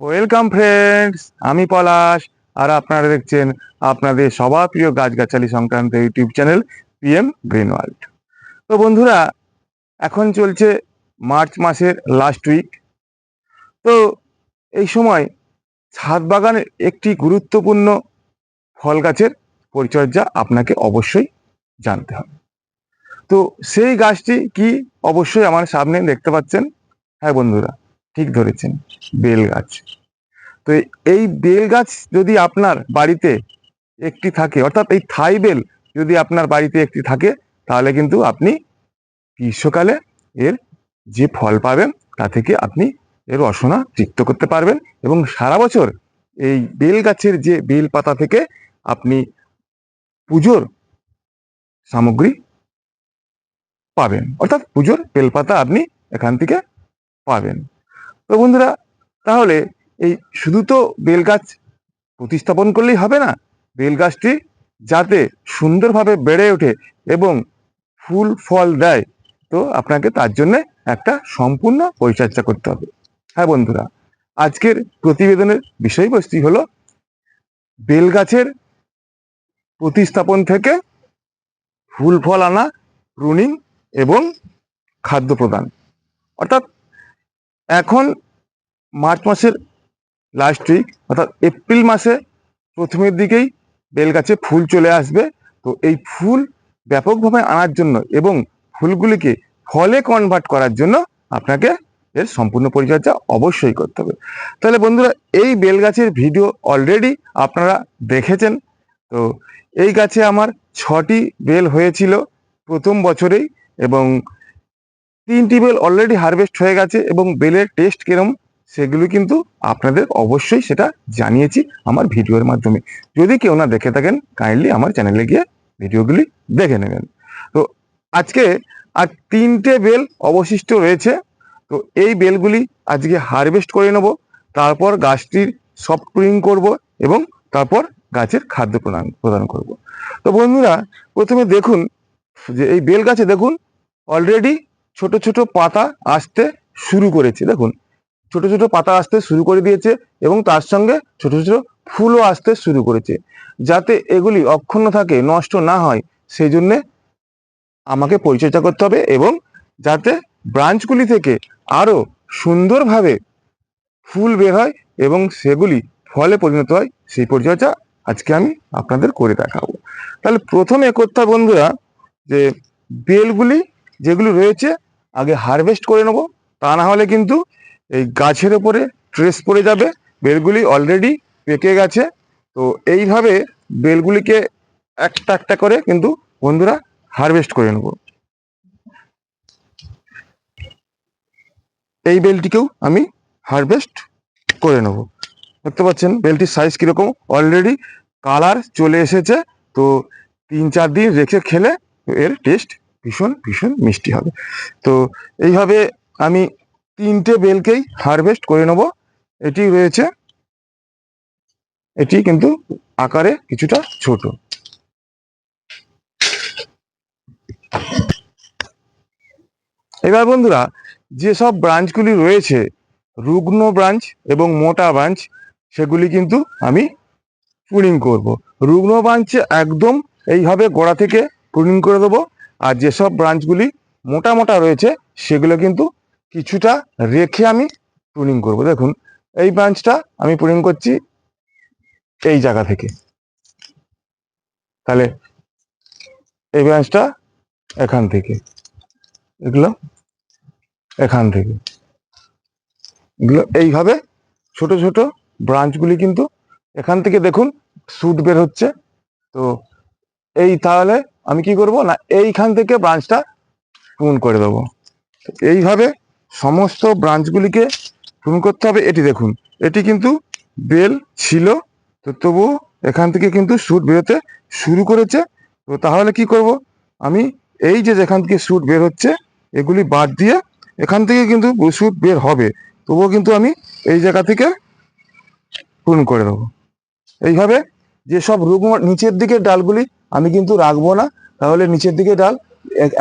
Welcome friends আমি পলাশ, আর আপনারা দেখছেন আপনাদের সবার প্রিয় গাছগাছালি সংক্রান্ত YouTube channel PM Green World তো বন্ধুরা, এখন চলছে মার্চ মাসের লাস্ট উইক তো এই সময় ছাদ বাগানের একটি গুরুত্বপূর্ণ ফল গাছের পরিচর্যা আপনাকে অবশ্যই জানতে হবে। তো সেই গাছটি কি অবশ্যই আমার সামনে দেখতে পাচ্ছেন? হ্যাঁ বন্ধুরা ঠিক ধরেছেন, বেল গাছ। তো এই বেল গাছ যদি আপনার বাড়িতে একটি থাকে, অর্থাৎ এই থাই বেল যদি আপনার বাড়িতে একটি থাকে, তাহলে কিন্তু আপনি গ্রীষ্মকালে এর যে ফল পাবেন, তা থেকে আপনি এর রসনা তৃপ্ত করতে পারবেন এবং সারা বছর এই বেল গাছের যে বেল পাতা থেকে আপনি পুজোর সামগ্রী পাবেন। অর্থাৎ পুজোর বেলপাতা আপনি এখান থেকে পাবেন। তো বন্ধুরা, তাহলে এই শুধু তো বেল গাছ প্রতিস্থাপন করলেই হবে না বেল গাছটি যাতে সুন্দরভাবে বেড়ে ওঠে এবং ফুল, ফল দেয়, তো আপনাকে তার জন্য একটা সম্পূর্ণ পরিচর্যা করতে হবে। হ্যাঁ বন্ধুরা, আজকের প্রতিবেদনের বিষয়বস্তু হলো বেল গাছের প্রতিস্থাপন থেকে ফুল, ফল আনা প্রুনিং এবং খাদ্য প্রদান। অর্থাৎ এখন মার্চ মাসের লাস্ট উইক অর্থাৎ এপ্রিল মাসে প্রথমের দিকেই বেল গাছে ফুল চলে আসবে। তো এই ফুল ব্যাপকভাবে আনার জন্য এবং ফুলগুলিকে ফলে কনভার্ট করার জন্য আপনাকে এর সম্পূর্ণ পরিচর্যা অবশ্যই করতে হবে। তাহলে বন্ধুরা, এই বেল গাছের ভিডিও অলরেডি আপনারা দেখেছেন। তো এই গাছে আমার ছটি বেল হয়েছিল প্রথম বছরেই এবং তিনটি বেল অলরেডি হারভেস্ট হয়ে গেছে এবং বেলের টেস্ট কিরম সেগুলো কিন্তু আপনাদের অবশ্যই সেটা জানিয়েছি আমার ভিডিওর মাধ্যমে। যদি কেউ না দেখে থাকেন কাইন্ডলি আমার চ্যানেলে গিয়ে ভিডিওগুলি দেখে নেবেন। তো আজকে আর তিনটে বেল অবশিষ্ট রয়েছে। তো এই বেলগুলি আজকে হারভেস্ট করে নেব, তারপর গাছটির সফট প্রুনিং করব এবং তারপর গাছের খাদ্য প্রদান প্রদান করব। তো বন্ধুরা, প্রথমে দেখুন যে এই বেল গাছে দেখুন অলরেডি ছোট ছোট পাতা আসতে শুরু করেছে। দেখুন ছোট ছোট পাতা আসতে শুরু করে দিয়েছে এবং তার সঙ্গে ছোট ছোট ফুলও আসতে শুরু করেছে। যাতে এগুলি অক্ষুণ্ণ থাকে, নষ্ট না হয়, সেই জন্যে আমাকে পরিচর্যা করতে হবে এবং যাতে ব্রাঞ্চগুলি থেকে আরও সুন্দরভাবে ফুল বের হয় এবং সেগুলি ফলে পরিণত হয়, সেই পরিচর্যা আজকে আমি আপনাদের করে দেখাবো। তাহলে প্রথমে করতে বন্ধুরা, যে বেলগুলি যেগুলি রয়েছে, আগে হারভেস্ট করে নেব। তা না হলে কিন্তু এই গাছের ওপরে ট্রেস পড়ে যাবে, বেলগুলি অলরেডি পেকে গেছে। তো এইভাবে বেলগুলিকে একটা একটা করে কিন্তু বন্ধুরা হারভেস্ট করে নেব। এই বেলটিকেও আমি হারভেস্ট করে নেব। দেখতে পাচ্ছেন বেলটির সাইজ কীরকম? অলরেডি কালার চলে এসেছে। তো তিন চার দিন রেখে খেলে এর টেস্ট ভীষণ ভীষণ মিষ্টি হবে। তো এইভাবে আমি তিনটে বেলকেই হারভেস্ট করে নেব। এটি রয়েছে। এটি কিন্তু আকারে কিছুটা ছোট। এবার বন্ধুরা যেসব ব্রাঞ্চগুলি রয়েছে, রুগ্ন ব্রাঞ্চ এবং মোটা ব্রাঞ্চ সেগুলি কিন্তু আমি প্রুনিং করব। রুগ্ন ব্রাঞ্চে একদম এইভাবে গোড়া থেকে প্রুনিং করে দেবো। আর যেসব ব্রাঞ্চগুলি মোটা মোটা রয়েছে, সেগুলো কিন্তু কিছুটা রেখে আমি প্রুনিং করব। দেখুন, এই ব্রাঞ্চটা আমি প্রুনিং করছি এই জায়গা থেকে। তাহলে এই ব্রাঞ্চটা এখান থেকে এগুলো এখান থেকে। এগুলো এইভাবে ছোট ছোট ব্রাঞ্চগুলি কিন্তু এখান থেকে দেখুন সুট বের হচ্ছে। তো এই তাহলে আমি কি করব? না, এইখান থেকে ব্রাঞ্চটা প্রুন করে দেবো। এইভাবে সমস্ত ব্রাঞ্চগুলিকে প্রুন করতে হবে এটি দেখুন। এটি কিন্তু বেল ছিল, তো তবুও এখান থেকে কিন্তু সুট বেরোতে শুরু করেছে। তো তাহলে কি করব? আমি এই যে যেখান থেকে সুট বের হচ্ছে, এগুলি বাদ দিয়ে এখান থেকে কিন্তু সুট বের হবে। তবুও কিন্তু আমি এই জায়গা থেকে পূরণ করে দেবো। এইভাবে যেসব রোগ নিচের দিকে ডালগুলি আমি কিন্তু রাখব না, তাহলে নিচের দিকে ডাল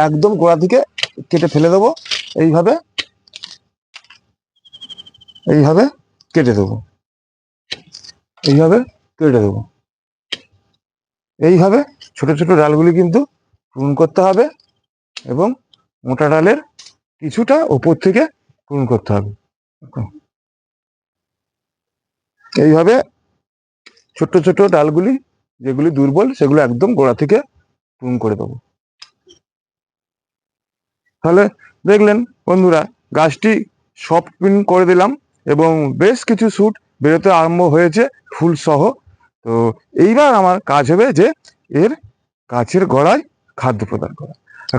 একদম গোড়া থেকে কেটে ফেলে দেবো। এইভাবে এইভাবে কেটে দেবো। এইভাবে কেটে দেবো। এইভাবে ছোট ছোট ডালগুলি কিন্তু পূরণ করতে হবে এবং মোটা ডালের কিছুটা ওপর থেকে পূরণ করতে হবে। এইভাবে ছোট ছোট ডালগুলি যেগুলি দুর্বল সেগুলো একদম গোড়া থেকে পূরণ করে দেবো। তাহলে দেখলেন বন্ধুরা, গাছটি সব পিন করে দিলাম। এবং বেশ কিছু শুট বেরোতে আরম্ভ হয়েছে ফুল সহ। তো এইবার আমার কাজ হবে যে এর গাছের গোড়ায় খাদ্য প্রদান করা।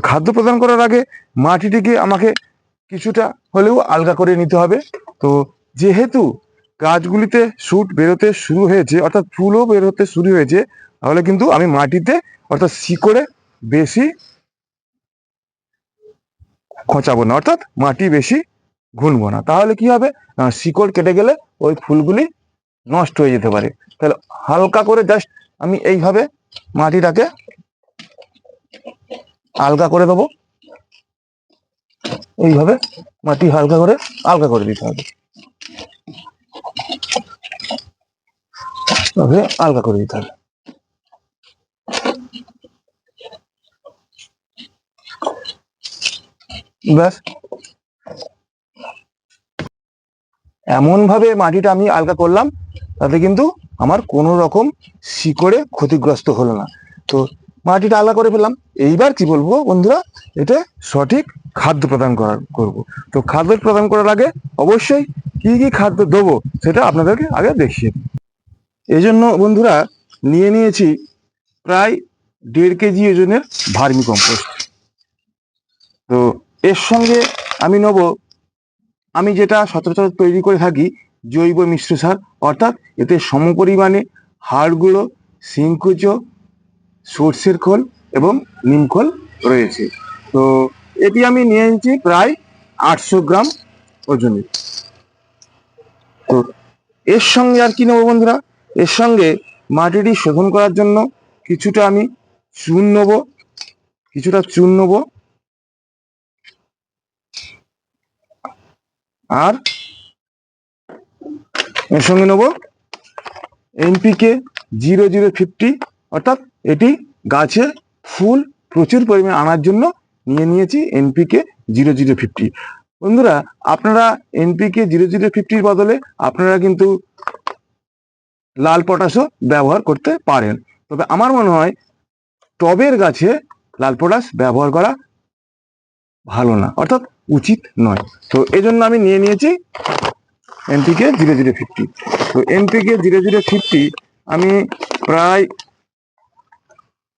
খাদ্য প্রদান করার আগে মাটিটিকে আমাকে কিছুটা হলেও আলগা করে নিতে হবে। তো যেহেতু গাছগুলিতে শুট বেরোতে শুরু হয়েছে, অর্থাৎ ফুলও বেরোতে শুরু হয়েছে, তাহলে কিন্তু আমি মাটিতে অর্থাৎ শিকড়ে বেশি খোঁচাবো না, অর্থাৎ মাটি বেশি ঘুনবো না। তাহলে কি হবে? না, শিকড় কেটে গেলে ওই ফুলগুলি নষ্ট হয়ে যেতে পারে। তাহলে হালকা করে জাস্ট আমি এইভাবে মাটিটাকে আলগা করে দেবো। এইভাবে মাটি হালকা করে আলগা করে দিতে হবে। আলগা করে দিতে হবে। ব্যাস। এমন ভাবে মাটিটা আমি আলগা করলাম, তাতে কিন্তু আমার কোনো রকম শিকড়ে ক্ষতিগ্রস্ত হলো না। তো মাটিটা আলগা করে ফেললাম। এইবার কি বলব বন্ধুরা, এটা সঠিক খাদ্য প্রদান করার, করব। তো খাদ্য প্রদান করার আগে অবশ্যই কি কি খাদ্য দেবো সেটা আপনাদেরকে আগে দেখিয়ে এই জন্য বন্ধুরা, নিয়ে নিয়েছি প্রায় দেড় কেজি ওজনের ভার্মি কম্পোস্ট। তো এর সঙ্গে আমি নেব আমি যেটা সচরাচর তৈরি করে থাকি জৈব মিশ্র সার, অর্থাৎ এতে সমপরিমাণে হাড় গুঁড়ো শিংকুচো সর্ষের খোল এবং নিমখোল রয়েছে। তো এটি আমি নিয়ে নিয়েছি প্রায় আটশো গ্রাম ওজনের। তো এর সঙ্গে আর কি নেব বন্ধুরা? এর সঙ্গে মাটিটি শোধন করার জন্য কিছুটা আমি চুন নেব, কিছুটা চুন নেব আর এর সঙ্গে নেব এনপিকে জিরো জিরো ফিফটি অর্থাৎ এটি গাছে ফুল প্রচুর পরিমাণে আনার জন্য নিয়ে নিয়েছি এনপিকে জিরো জিরো ফিফটি বন্ধুরা, আপনারা এনপিকে জিরো জিরো ফিফটির বদলে আপনারা কিন্তু লাল পটাশও ব্যবহার করতে পারেন। তবে আমার মনে হয় টবের গাছে লাল পটাশ ব্যবহার করা ভালো না। অর্থাৎ উচিত নয়। তো এই জন্য আমি নিয়ে নিয়েছি এনপিকে জিরো জিরো ফিফটি। তো এনপিকে জিরো জিরো ফিফটি আমি প্রায়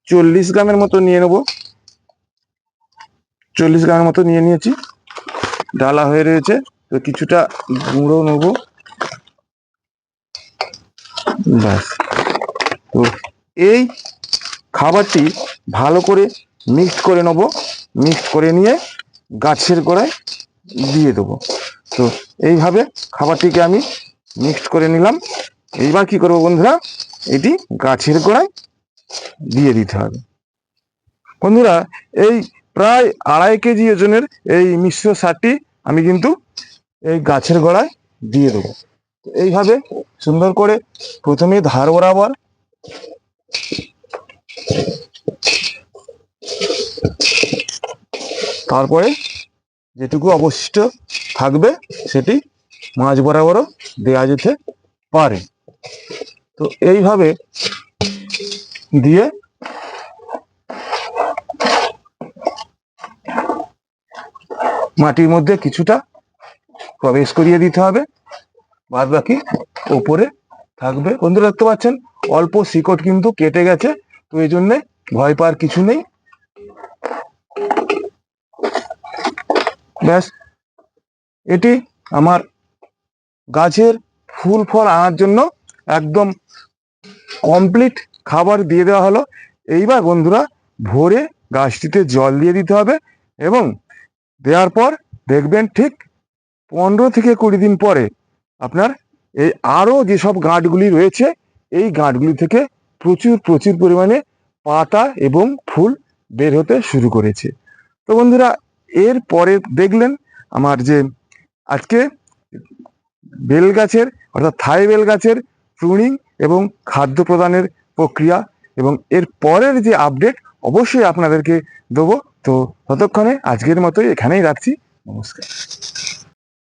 চল্লিশ গ্রামের মতো নিয়ে নেব। চল্লিশ গ্রামের মতো নিয়ে নিয়েছি। ডালা হয়ে রয়েছে। তো কিছুটা গুঁড়ো নেব। ব্যাস। তো এই খাবারটি ভালো করে মিক্সড করে নেব। মিক্সড করে নিয়ে গাছের গোড়ায় দিয়ে দেবো। তো এইভাবে খাবারটিকে আমি মিক্সড করে নিলাম। এইবার কি করব বন্ধুরা? এটি গাছের গোড়ায় দিয়ে দিতে হবে। বন্ধুরা, এই প্রায় আড়াই কেজি ওজনের এই মিশ্র সারটি আমি কিন্তু এই গাছের গোড়ায় দিয়ে দেবো। এইভাবে সুন্দর করে প্রথমে ধার বরাবর তারপরে যেটুকু অবশিষ্ট থাকবে সেটি মাঝ বরাবরও দেওয়া যেতে পারে। তো এইভাবে দিয়ে মাটির মধ্যে কিছুটা প্রবেশ করিয়ে দিতে হবে। বাদ বাকি ওপরে থাকবে। বন্ধুরা দেখতে পাচ্ছেন, অল্প শিকড় কিন্তু কেটে গেছে, তো এই জন্যে ভয় পাওয়ার কিছু নেই। ব্যাস। এটি আমার গাছের ফুল ফল আনার জন্য একদম কমপ্লিট খাবার দিয়ে দেওয়া হলো। এইবার বন্ধুরা ভোরে গাছটিতে জল দিয়ে দিতে হবে এবং দেওয়ার পর দেখবেন ঠিক পনেরো থেকে কুড়ি দিন পরে আপনার এই আরও যেসব গাঁটগুলি রয়েছে, এই গাঁটগুলি থেকে প্রচুর প্রচুর পরিমাণে পাতা এবং ফুল বের হতে শুরু করেছে। তো বন্ধুরা এর পরে দেখলেন আমার যে আজকে বেল গাছের, অর্থাৎ থাই বেল গাছের প্রুনিং এবং খাদ্য প্রদানের প্রক্রিয়া এবং এর পরের যে আপডেট অবশ্যই আপনাদেরকে দেবো। তো ততক্ষণে আজকের মতোই এখানেই রাখছি। নমস্কার।